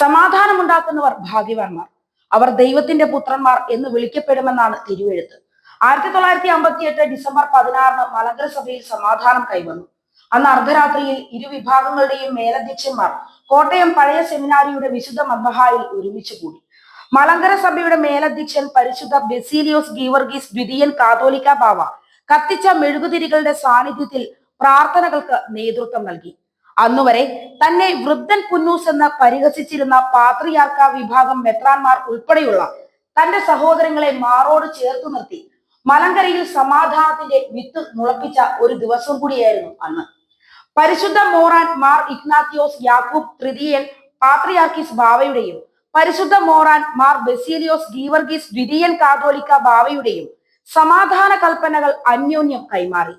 സമാധാനമുണ്ടാക്കുന്നവർ ഭാഗ്യവാന്മാർ. അവർ ദൈവത്തിന്റെ പുത്രന്മാർ എന്ന് വിളിക്കപ്പെടുമെന്നാണ് തിരുവെഴുത്ത്. ആയിരത്തി തൊള്ളായിരത്തി അമ്പത്തി എട്ട് ഡിസംബർ പതിനാറിന് മലങ്കര സഭയിൽ സമാധാനം കൈവന്നു. അന്ന് അർദ്ധരാത്രിയിൽ ഇരു വിഭാഗങ്ങളുടെയും മേലധ്യക്ഷന്മാർ കോട്ടയം പഴയ സെമിനാരിയുടെ വിശുദ്ധ മദ്ബഹായിൽ ഒരുമിച്ച് കൂടി. മലങ്കര സഭയുടെ മേലധ്യക്ഷൻ പരിശുദ്ധ ബെസീലിയോസ് ഗീവർഗീസ് ദ്വിതീയൻ കാതോലിക്ക ബാവ കത്തിച്ച മെഴുകുതിരികളുടെ സാന്നിധ്യത്തിൽ പ്രാർത്ഥനകൾക്ക് നേതൃത്വം നൽകി. അന്നുവരെ തന്നെ വൃദ്ധൻ പുന്നൂസ് എന്ന് പരിഹസിച്ചിരുന്ന പാത്രിയാർക്ക വിഭാഗം മെത്രാന്മാർ ഉൾപ്പെടെയുള്ള തന്റെ സഹോദരങ്ങളെ മാറോട് ചേർത്തു നിർത്തി. മലങ്കരയിൽ സമാധാനത്തിന്റെ വിത്ത് മുളപ്പിച്ച ഒരു ദിവസം കൂടിയായിരുന്നു അന്ന്. പരിശുദ്ധ മോറാൻ മാർ ഇഗ്നാത്തിയോസ് യാക്കൂബ് തൃതീയൻ പാത്രിയാർക്കിസ് ബാവയുടെയും പരിശുദ്ധ മോറാൻ മാർ ബെസീലിയോസ് ഗീവർഗീസ് ദ്വിതീയൻ കാതോലിക്ക ബാവയുടെയും സമാധാന കൽപ്പനകൾ അന്യോന്യം കൈമാറി.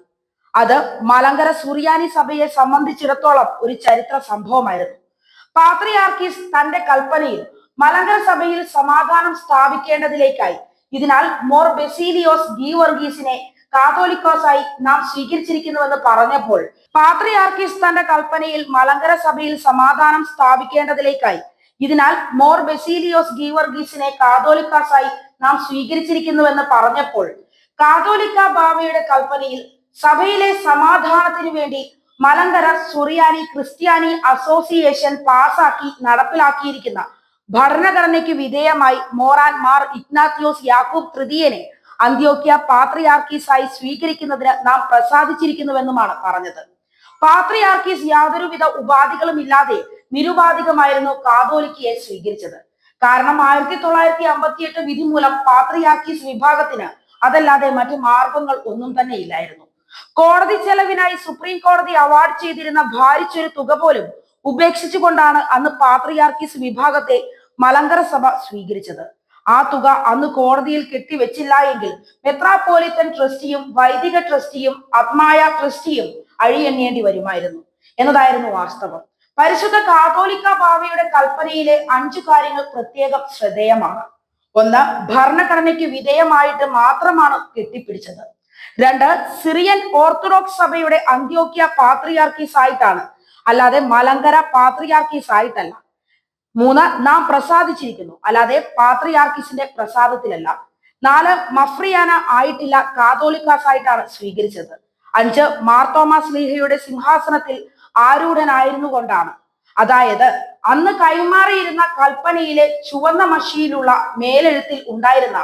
അത് മലങ്കര സുറിയാനി സഭയെ സംബന്ധിച്ചിടത്തോളം ഒരു ചരിത്ര സംഭവമായിരുന്നു. പാത്രിയാർക്കീസ് തന്റെ കൽപ്പനയിൽ മലങ്കര സഭയിൽ സമാധാനം സ്ഥാപിക്കേണ്ടതിലേക്കായി ഇതിനാൽ മോർ ബെസീലിയോസ് ഗീവർഗീസിനെ കാതോലിക്കോസായി നാം സ്വീകരിച്ചിരിക്കുന്നുവെന്ന് പറഞ്ഞപ്പോൾ പാത്രിയാർക്കീസ് തന്റെ കൽപ്പനയിൽ മലങ്കര സഭയിൽ സമാധാനം സ്ഥാപിക്കേണ്ടതിലേക്കായി ഇതിനാൽ മോർ ബെസീലിയോസ് ഗീവർഗീസിനെ കാതോലിക്കാസായി നാം സ്വീകരിച്ചിരിക്കുന്നുവെന്ന് പറഞ്ഞപ്പോൾ കാതോലിക്ക ബാവയുടെ കൽപ്പനയിൽ സഭയിലെ സമാധാനത്തിനു വേണ്ടി മലങ്കര സുറിയാനി ക്രിസ്ത്യാനി അസോസിയേഷൻ പാസാക്കി നടപ്പിലാക്കിയിരിക്കുന്ന ഭരണഘടനയ്ക്ക് വിധേയമായി മോറാൻ മാർ ഇഗ്നാത്യോസ് യാക്കൂബ് തൃതീയനെ അന്ത്യോക്യ പാത്രിയാർക്കീസായി സ്വീകരിക്കുന്നതിന് നാം പ്രസാദിച്ചിരിക്കുന്നുവെന്നുമാണ് പറഞ്ഞത്. പാത്രിയാർക്കീസ് യാതൊരുവിധ ഉപാധികളും ഇല്ലാതെ നിരുപാധികമായിരുന്നു കാതോലിക്കയെ സ്വീകരിച്ചത്. കാരണം ആയിരത്തി തൊള്ളായിരത്തി അമ്പത്തിയെട്ട് വിധി മൂലം പാത്രിയാർക്കീസ് വിഭാഗത്തിന് അതല്ലാതെ മറ്റു മാർഗങ്ങൾ ഒന്നും തന്നെ ഇല്ലായിരുന്നു. കോടതി ചെലവിനായി സുപ്രീം കോടതി അവാർഡ് ചെയ്തിരുന്ന ഭാരിച്ചൊരു തുക പോലും ഉപേക്ഷിച്ചുകൊണ്ടാണ് അന്ന് പാത്രിയാർക്കീസ് വിഭാഗത്തെ മലങ്കര സഭ സ്വീകരിച്ചത്. ആ തുക അന്ന് കോടതിയിൽ കെട്ടിവെച്ചില്ല എങ്കിൽ മെത്രാപ്പോലിത്തൻ ട്രസ്റ്റിയും വൈദിക ട്രസ്റ്റിയും അത്മായ ട്രസ്റ്റിയും അഴിയെണ്ണേണ്ടി വരുമായിരുന്നു. എന്നതായിരുന്നു വാസ്തവം. പരിശുദ്ധ കാതോലിക്ക ബാവയുടെ കൽപ്പനയിലെ അഞ്ചു കാര്യങ്ങൾ പ്രത്യേകം ശ്രദ്ധേയമാണ്. ഒന്ന് ഭരണഘടനയ്ക്ക് വിധേയമായിട്ട് മാത്രമാണ് കെട്ടിപ്പിടിച്ചത്. രണ്ട് സിറിയൻ ഓർത്തഡോക്സ് സഭയുടെ അന്ത്യോക്യ പാത്രിയാർക്കീസ് ആയിട്ടാണ് അല്ലാതെ മലങ്കര പാത്രിയാർക്കീസ് ആയിട്ടല്ല മൂന്ന് നാം പ്രസാദിച്ചിരിക്കുന്നു. അല്ലാതെ പാത്രിയാർക്കീസിന്റെ പ്രസാദത്തിലല്ല. നാല് മഫ്രിയാന ആയിട്ടില്ല കാതോലിക്കാസ് ആയിട്ടാണ് സ്വീകരിച്ചത്. അഞ്ച് മാർത്തോമാ ലീഹയുടെ സിംഹാസനത്തിൽ ആരൂഢനായിരുന്നു കൊണ്ടാണ് അതായത് അന്ന് കൈമാറിയിരുന്ന കൽപ്പനയിലെ ചുവന്ന മഷിയിലുള്ള മേലെഴുത്തിൽ ഉണ്ടായിരുന്ന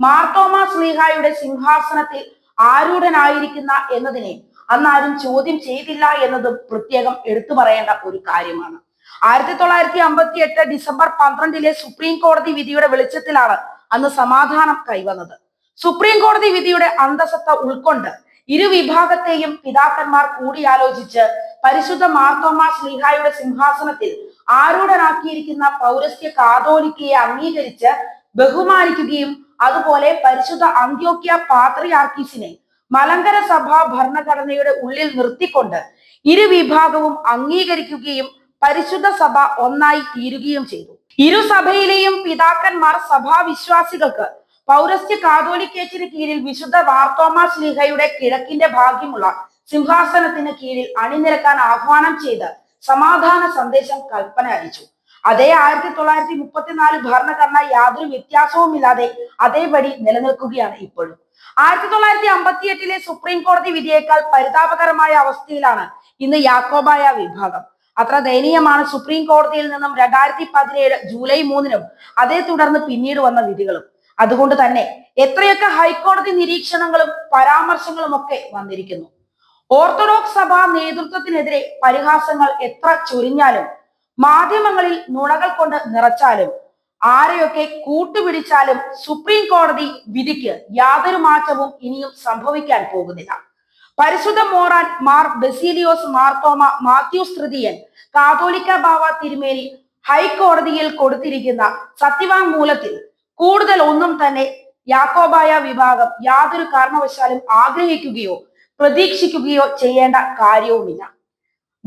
മാർത്തോമാ ലീഹായുടെ സിംഹാസനത്തിൽ ആരൂഢനായിരിക്കുന്ന എന്നതിനെ അന്നാരും ചോദ്യം ചെയ്തില്ല എന്നത് പ്രത്യേകം എടുത്തു പറയേണ്ട ഒരു കാര്യമാണ്. ആയിരത്തി തൊള്ളായിരത്തി അമ്പത്തി എട്ട് ഡിസംബർ പന്ത്രണ്ടിലെ സുപ്രീം കോടതി വിധിയുടെ വെളിച്ചത്തിലാണ് അന്ന് സമാധാനം കൈവന്നത്. സുപ്രീം കോടതി വിധിയുടെ അന്തസത്ത ഉൾക്കൊണ്ട് ഇരു വിഭാഗത്തെയും പിതാക്കന്മാർ കൂടിയാലോചിച്ച് പരിശുദ്ധ മാർത്തോമാ ശ്ലീഹായുടെ സിംഹാസനത്തിൽ ആരൂഢനാക്കിയിരിക്കുന്ന പൗരസ്ത്യ കാതോലിക്കയെ അംഗീകരിച്ച് ബഹുമാനിക്കുകയും അതുപോലെ പരിശുദ്ധ അന്ത്യോക്യ പാത്രിയാർക്കീസിനെ മലങ്കര സഭാ ഭരണഘടനയുടെ ഉള്ളിൽ നിർത്തിക്കൊണ്ട് ഇരു വിഭാഗവും അംഗീകരിക്കുകയും പരിശുദ്ധ സഭ ഒന്നായി തീരുകയും ചെയ്തു. ഇരു സഭയിലെയും പിതാക്കന്മാർ സഭാവിശ്വാസികൾക്ക് പൗരസ്ത്യ കാതോലിക്കേറ്റിന് കീഴിൽ വിശുദ്ധ വാർത്തോമാ ശ്ലീഹയുടെ കിഴക്കിന്റെ ഭാഗ്യമുള്ള സിംഹാസനത്തിന് കീഴിൽ അണിനിരക്കാൻ ആഹ്വാനം ചെയ്ത് സമാധാന സന്ദേശം കൽപ്പന അയച്ചു. അതേ ആയിരത്തി തൊള്ളായിരത്തി മുപ്പത്തിനാല് ഭരണഘടന യാതൊരു വ്യത്യാസവുമില്ലാതെ അതേപടി നിലനിൽക്കുകയാണ് ഇപ്പോഴും. ആയിരത്തി തൊള്ളായിരത്തി അമ്പത്തി എട്ടിലെ സുപ്രീം കോടതി വിധിയേക്കാൾ പരിതാപകരമായ അവസ്ഥയിലാണ് ഇന്ന് യാക്കോബായ വിഭാഗം. അത്ര ദയനീയമാണ് സുപ്രീം കോടതിയിൽ നിന്നും രണ്ടായിരത്തി പതിനേഴ് ജൂലൈ മൂന്നിനും അതേ തുടർന്ന് പിന്നീട് വന്ന വിധികളും. അതുകൊണ്ട് തന്നെ എത്രയൊക്കെ ഹൈക്കോടതി നിരീക്ഷണങ്ങളും പരാമർശങ്ങളും ഒക്കെ വന്നിരിക്കുന്നു. ഓർത്തഡോക്സ് സഭാ നേതൃത്വത്തിനെതിരെ പരിഹാസങ്ങൾ എത്ര ചൊരിഞ്ഞാലും മാധ്യമങ്ങളിൽ നുണകൾ കൊണ്ട് നിറച്ചാലും ആരെയൊക്കെ കൂട്ടുപിടിച്ചാലും സുപ്രീം കോടതി വിധിക്ക് യാതൊരു മാറ്റവും ഇനിയും സംഭവിക്കാൻ പോകുന്നില്ല. പരിശുദ്ധ മോറാൻ മാർ ബെസീലിയോസ് മാർത്തോമ മാത്യൂസ് തൃതീയൻ കാതോലിക്ക ബാവ തിരുമേനി ഹൈക്കോടതിയിൽ കൊടുത്തിരിക്കുന്ന സത്യവാങ്മൂലത്തിൽ കൂടുതൽ ഒന്നും തന്നെ യാക്കോബായ വിഭാഗം യാതൊരു കാരണവശാലും ആഗ്രഹിക്കുകയോ പ്രതീക്ഷിക്കുകയോ ചെയ്യേണ്ട കാര്യവുമില്ല.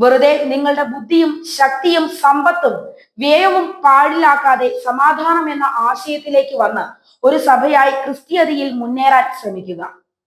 വെറുതെ നിങ്ങളുടെ ബുദ്ധിയും ശക്തിയും സമ്പത്തും വ്യയവും പാഴിലാക്കാതെ സമാധാനം എന്ന ആശയത്തിലേക്ക് വന്ന് ഒരു സഭയായി ക്രിസ്തീയതയിൽ മുന്നേറാൻ ശ്രമിക്കുക.